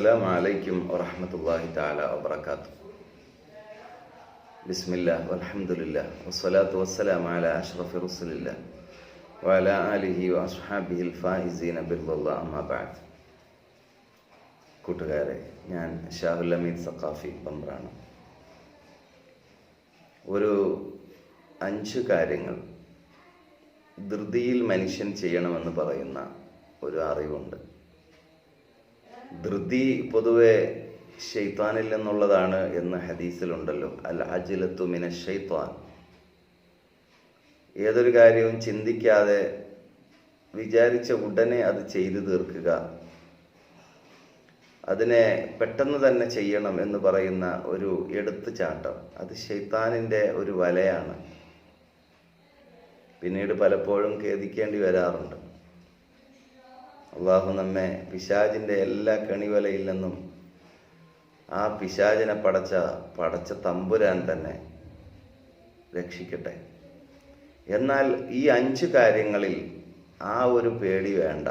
السلام عليكم ورحمة الله تعالى وبركاته بسم الله والحمد لله والصلاة والسلام على أشرف رسل الله وعلى آله وأصحابه الفائزين برضا الله أما بعد കൂട്ടുകാരെ ഞാൻ ഷാഹുൽ അമീദ് സഖാഫി ബംബ്രാണ് ഒരു അഞ്ച് കാര്യങ്ങൾ ധൃതിയിൽ മനുഷ്യൻ ചെയ്യണമെന്ന് പറയുന്ന ഒരു അറിവുണ്ട് ധൃതി പൊതുവെ ഷെയ്ത്താനിൽ നിന്നുള്ളതാണ് എന്ന് ഹദീസിലുണ്ടല്ലോ. അൽ അജിലത്തു മിന ഷെയ്ത്താൻ ഏതൊരു കാര്യവും ചിന്തിക്കാതെ വിചാരിച്ച ഉടനെ അത് ചെയ്തു തീർക്കുക. അതിനെ പെട്ടെന്ന് തന്നെ ചെയ്യണം എന്ന് പറയുന്ന ഒരു എടുത്തുചാട്ടം. അത് ഷെയ്ത്താനിന്റെ ഒരു വലയാണ്. പിന്നീട് പലപ്പോഴും ഖേദിക്കേണ്ടി വരാറുണ്ട്. അള്ളാഹു നമ്മെ പിശാജിന്റെ എല്ലാ കെണിവലയിൽ നിന്നും ആ പിശാചിനെ പടച്ച പടച്ച തമ്പുരാൻ തന്നെ രക്ഷിക്കട്ടെ. എന്നാൽ ഈ അഞ്ച് കാര്യങ്ങളിൽ ആ ഒരു പേടി വേണ്ട.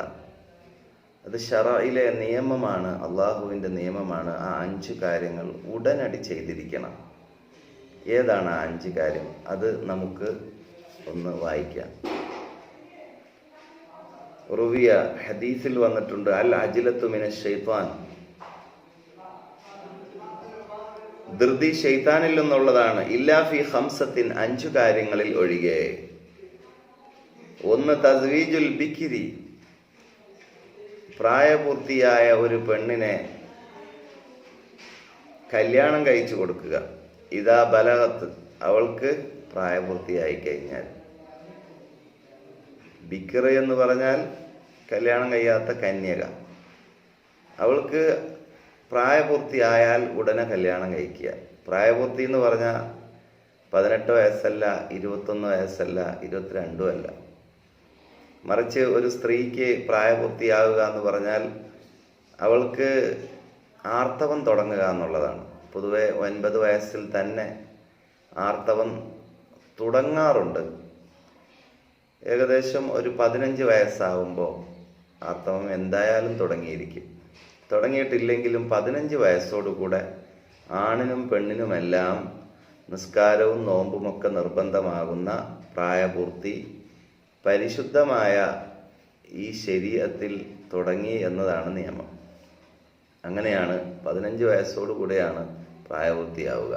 അത് ഷറയിലെ നിയമമാണ് അള്ളാഹുവിന്റെ നിയമമാണ് ആ അഞ്ച് കാര്യങ്ങൾ ഉടനടി ചെയ്തിരിക്കണം. ഏതാണ് ആ അഞ്ച് കാര്യം? അത് നമുക്ക് ഒന്ന് വായിക്കാം. റുവിയ ഹദീസിൽ വന്നിട്ടുണ്ട് അൽ അജിലത്തു മിന ഷെയ്ത്താൻ ധൃതി ഷെയ്ത്താനിൽ നിന്നുള്ളതാണ്. ഇല്ലാഫി ഹംസത്തിൻ അഞ്ചു കാര്യങ്ങളിൽ ഒഴികെ. ഒന്ന് തസ്വീജുൽ ബിക്കിരി പ്രായപൂർത്തിയായ ഒരു പെണ്ണിനെ കല്യാണം കഴിച്ചു കൊടുക്കുക. ഇതാ ബലഹത്ത് അവൾക്ക് പ്രായപൂർത്തിയായി കഴിഞ്ഞാൽ. ബിക്കറ എന്ന് പറഞ്ഞാൽ കല്യാണം കഴിയാത്ത കന്യക. അവൾക്ക് പ്രായപൂർത്തിയായാൽ ഉടനെ കല്യാണം കഴിക്കുക. പ്രായപൂർത്തി എന്ന് പറഞ്ഞാൽ പതിനെട്ട് വയസ്സല്ല ഇരുപത്തൊന്ന് വയസ്സല്ല ഇരുപത്തിരണ്ടും അല്ല. മറിച്ച് ഒരു സ്ത്രീക്ക് പ്രായപൂർത്തിയാവുക എന്ന് പറഞ്ഞാൽ അവൾക്ക് ആർത്തവം തുടങ്ങുക എന്നുള്ളതാണ്. പൊതുവെ ഒൻപത് വയസ്സിൽ തന്നെ ആർത്തവം തുടങ്ങാറുണ്ട്. ഏകദേശം ഒരു പതിനഞ്ച് വയസ്സാവുമ്പോൾ ആർത്തവം എന്തായാലും തുടങ്ങിയിരിക്കും. തുടങ്ങിയിട്ടില്ലെങ്കിലും പതിനഞ്ച് വയസ്സോടുകൂടെ ആണിനും പെണ്ണിനുമെല്ലാം നിസ്കാരവും നോമ്പുമൊക്കെ നിർബന്ധമാകുന്ന പ്രായപൂർത്തി പരിശുദ്ധമായ ഈ ശരീരത്തിൽ തുടങ്ങി എന്നതാണ് നിയമം. അങ്ങനെയാണ് പതിനഞ്ച് വയസ്സോടുകൂടെയാണ് പ്രായപൂർത്തിയാവുക.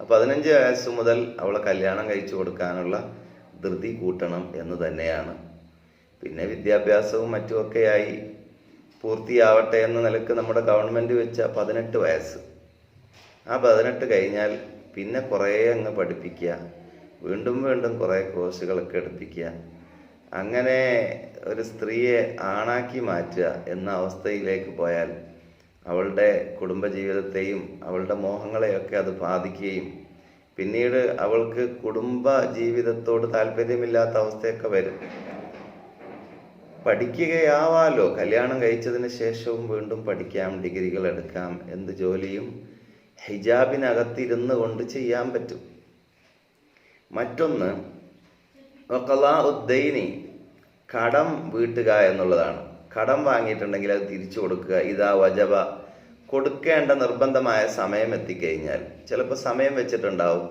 അപ്പം പതിനഞ്ച് വയസ്സ് മുതൽ അവളെ കല്യാണം കഴിച്ചു കൊടുക്കാനുള്ള ധൃതി കൂട്ടണം എന്ന് തന്നെയാണ്. പിന്നെ വിദ്യാഭ്യാസവും മറ്റുമൊക്കെയായി പൂർത്തിയാവട്ടെ എന്ന നിലയ്ക്ക് നമ്മുടെ ഗവൺമെന്റ് വെച്ച പതിനെട്ട് വയസ്സ്. ആ പതിനെട്ട് കഴിഞ്ഞാൽ പിന്നെ കുറേ അങ്ങ് പഠിപ്പിക്കുക. വീണ്ടും വീണ്ടും കുറേ കോഴ്സുകളൊക്കെ എടുപ്പിക്കുക. അങ്ങനെ ഒരു സ്ത്രീയെ ആണാക്കി മാറ്റുക എന്ന അവസ്ഥയിലേക്ക് പോയാൽ അവളുടെ കുടുംബജീവിതത്തെയും അവളുടെ മോഹങ്ങളെയൊക്കെ അത് ബാധിക്കുകയും പിന്നീട് അവൾക്ക് കുടുംബ ജീവിതത്തോട് താല്പര്യമില്ലാത്ത അവസ്ഥയൊക്കെ വരും. പഠിക്കുകയാവാലോ. കല്യാണം കഴിച്ചതിന് ശേഷവും വീണ്ടും പഠിക്കാം ഡിഗ്രികൾ എടുക്കാം. എന്ത് ജോലിയും ഹിജാബിനകത്തിരുന്ന് കൊണ്ട് ചെയ്യാൻ പറ്റും. മറ്റൊന്ന് ഉദ്ദൈനി കടം വീട്ടുക എന്നുള്ളതാണ്. കടം വാങ്ങിയിട്ടുണ്ടെങ്കിൽ അത് തിരിച്ചു കൊടുക്കുക. ഇതാ വജബ. കൊടുക്കേണ്ട നിർബന്ധമായ സമയം എത്തിക്കഴിഞ്ഞാൽ. ചിലപ്പോൾ സമയം വെച്ചിട്ടുണ്ടാവും.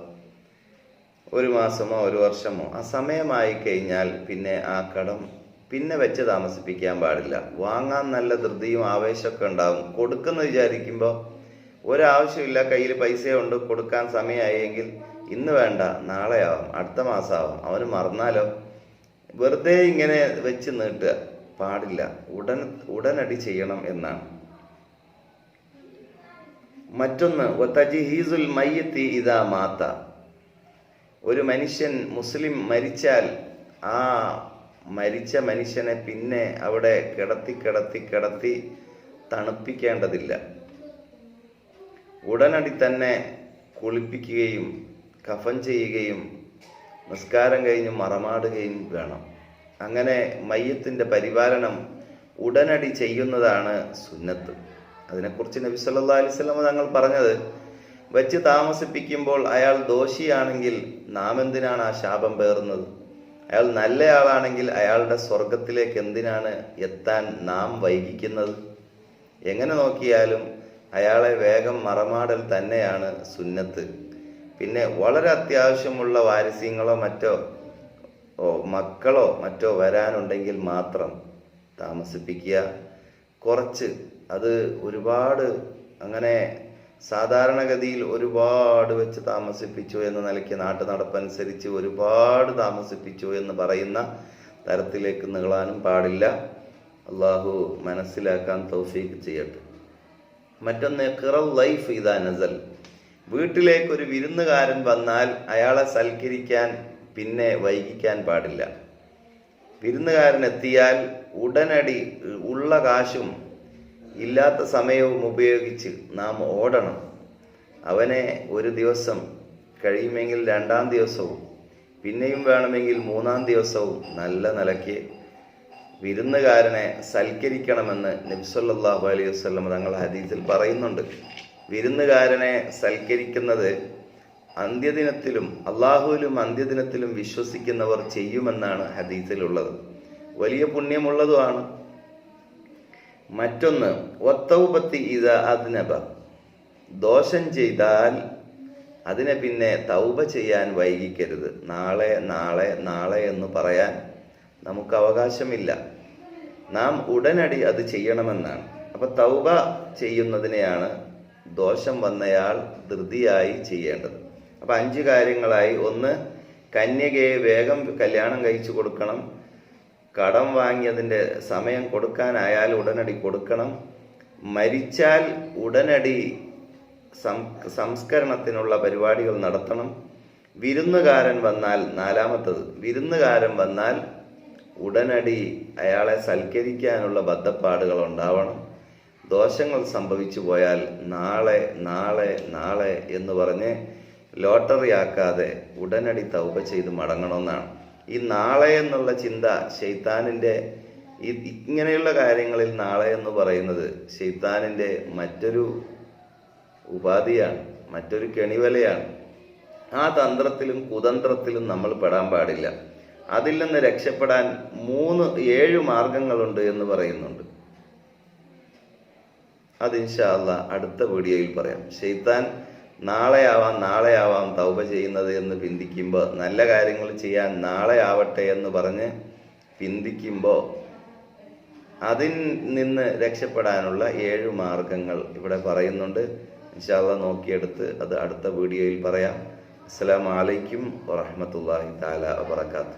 ഒരു മാസമോ ഒരു വർഷമോ. ആ സമയമായി കഴിഞ്ഞാൽ പിന്നെ ആ കടം പിന്നെ വെച്ച് താമസിപ്പിക്കാൻ പാടില്ല. വാങ്ങാൻ നല്ല ധൃതിയും ആവേശമൊക്കെ ഉണ്ടാവും. കൊടുക്കുന്ന വിചാരിക്കുമ്പോൾ ഒരാവശ്യമില്ല കയ്യിൽ പൈസയുണ്ട് കൊടുക്കാൻ സമയമായെങ്കിൽ ഇന്ന് വേണ്ട നാളെ നാളെയാവും അടുത്ത മാസമാവും. അവന് മറന്നാലോ? വെറുതെ ഇങ്ങനെ വെച്ച് നീട്ടുക പാടില്ല. ഉടൻ ഉടനടി ചെയ്യണം എന്നാണ്. മറ്റൊന്ന് ഹീസുൽ മയ്യത്തി ഇതാ മാത്ത ഒരു മനുഷ്യൻ മുസ്ലിം മരിച്ചാൽ ആ മരിച്ച മനുഷ്യനെ പിന്നെ അവിടെ കിടത്തി കിടത്തി കിടത്തി തണുപ്പിക്കേണ്ടതില്ല. ഉടനടി തന്നെ കുളിപ്പിക്കുകയും കഫൻ ചെയ്യുകയും നിസ്കാരം കഴിഞ്ഞ് മറമാടുകയും വേണം. അങ്ങനെ മയ്യത്തിന്റെ പരിപാലനം ഉടനടി ചെയ്യുന്നതാണ് സുന്നത്ത്. അതിനെക്കുറിച്ച് നബി സല്ലാ അലിസ്ലമ തങ്ങൾ പറഞ്ഞത് വെച്ച് താമസിപ്പിക്കുമ്പോൾ അയാൾ ദോഷിയാണെങ്കിൽ നാം എന്തിനാണ് ആ ശാപം പേറുന്നത്? അയാൾ നല്ലയാളാണെങ്കിൽ അയാളുടെ സ്വർഗത്തിലേക്ക് എന്തിനാണ് എത്താൻ നാം വൈകിക്കുന്നത്? എങ്ങനെ നോക്കിയാലും അയാളെ വേഗം മറമാടൽ തന്നെയാണ് സുന്നത്ത്. പിന്നെ വളരെ അത്യാവശ്യമുള്ള വാരസ്യങ്ങളോ മറ്റോ മക്കളോ മറ്റോ വരാനുണ്ടെങ്കിൽ മാത്രം താമസിപ്പിക്കുക. കുറച്ച് അത് ഒരുപാട് അങ്ങനെ സാധാരണഗതിയിൽ ഒരുപാട് വെച്ച് താമസിപ്പിച്ചു എന്ന നിലയ്ക്ക് നാട്ടു നടപ്പനുസരിച്ച് ഒരുപാട് താമസിപ്പിച്ചു എന്ന് പറയുന്ന തരത്തിലേക്ക് നീളാനും പാടില്ല. അള്ളാഹു മനസ്സിലാക്കാൻ തൗഫീക്ക് ചെയ്യട്ടെ. മറ്റൊന്ന് ഖിറൽ ലൈഫ് ഇതാ നസൽ. വീട്ടിലേക്ക് ഒരു വിരുന്നുകാരൻ വന്നാൽ അയാളെ സൽക്കരിക്കാൻ പിന്നെ വൈകിക്കാൻ പാടില്ല. വിരുന്നുകാരൻ എത്തിയാൽ ഉടനടി ഉള്ള കാശും ഇല്ലാത്ത സമയവും ഉപയോഗിച്ച് നാം ഓടണം. അവനെ ഒരു ദിവസം കഴിയുമെങ്കിൽ രണ്ടാം ദിവസവും പിന്നെയും വേണമെങ്കിൽ മൂന്നാം ദിവസവും നല്ല നിലയ്ക്ക് വിരുന്നുകാരനെ സൽക്കരിക്കണമെന്ന് നബ്സല്ലാഹു അലൈഹി വസ്ലം തങ്ങൾ ഹദീസിൽ പറയുന്നുണ്ട്. വിരുന്നുകാരനെ സൽക്കരിക്കുന്നത് അന്ത്യദിനത്തിലും അള്ളാഹുവിലും അന്ത്യദിനത്തിലും വിശ്വസിക്കുന്നവർ ചെയ്യുമെന്നാണ് ഹദീസിലുള്ളത്. വലിയ പുണ്യമുള്ളതുമാണ്. മറ്റൊന്ന് ഒത്തൗപത്തി ഇത അതിനബ ദോഷം ചെയ്താൽ അതിനെ പിന്നെ തൗബ ചെയ്യാൻ വൈകിക്കരുത്. നാളെ നാളെ നാളെ എന്ന് പറയാൻ നമുക്ക് അവകാശമില്ല. നാം ഉടനടി അത് ചെയ്യണമെന്നാണ്. അപ്പൊ തൗബ ചെയ്യുന്നതിനെയാണ് ദോഷം വന്നയാൾ ധൃതിയായി ചെയ്യേണ്ടത്. അപ്പൊ അഞ്ച് കാര്യങ്ങളായി. ഒന്ന് കന്യകയെ വേഗം കല്യാണം കഴിച്ചു കൊടുക്കണം. കടം വാങ്ങിയതിന്റെ സമയം കൊടുക്കാനായാൽ ഉടനടി കൊടുക്കണം. മരിച്ചാൽ ഉടനടി സംസ്കരണത്തിനുള്ള പരിപാടികൾ നടത്തണം. വിരുന്നുകാരൻ വന്നാൽ നാലാമത്തത്. വിരുന്നുകാരൻ വന്നാൽ ഉടനടി അയാളെ സൽക്കരിക്കാനുള്ള ബദ്ധപ്പാടുകൾ ഉണ്ടാവണം. ദോഷങ്ങൾ സംഭവിച്ചു പോയാൽ നാളെ നാളെ നാളെ എന്ന് പറഞ്ഞ് ലോട്ടറി ആക്കാതെ ഉടനടി തൗപ ചെയ്ത് മടങ്ങണമെന്നാണ്. ഈ നാളെ എന്നുള്ള ചിന്ത ഷെയ്ത്താനിന്റെ ഇങ്ങനെയുള്ള കാര്യങ്ങളിൽ നാളെ എന്ന് പറയുന്നത് ഷെയ്ത്താനിന്റെ മറ്റൊരു ഉപാധിയാണ് മറ്റൊരു കെണിവലയാണ്. ആ തന്ത്രത്തിലും കുതന്ത്രത്തിലും നമ്മൾ പെടാൻ പാടില്ല. അതിൽ നിന്ന് രക്ഷപ്പെടാൻ മൂന്ന് ഏഴ് മാർഗങ്ങളുണ്ട് എന്ന് പറയുന്നുണ്ട്. അത് ഇൻഷാല്ല അടുത്ത വീഡിയോയിൽ പറയാം. ഷെയ്ത്താൻ നാളെ നാളെയാവാം തൗപ തൗബ ചെയ്യുന്നത് എന്ന് പിന്തിക്കുമ്പോൾ നല്ല കാര്യങ്ങൾ ചെയ്യാൻ നാളെ ആവട്ടെ എന്ന് പറഞ്ഞ് പിന്തിക്കുമ്പോൾ അതിൽ നിന്ന് രക്ഷപ്പെടാനുള്ള ഏഴ് മാർഗങ്ങൾ ഇവിടെ പറയുന്നുണ്ട്. ഇൻഷാല്ല നോക്കിയെടുത്ത് അത് അടുത്ത വീഡിയോയിൽ പറയാം. അസ്സലാമു അലൈക്കും വറഹമത്തല്ലാഹി താല വബർക്കാത്തു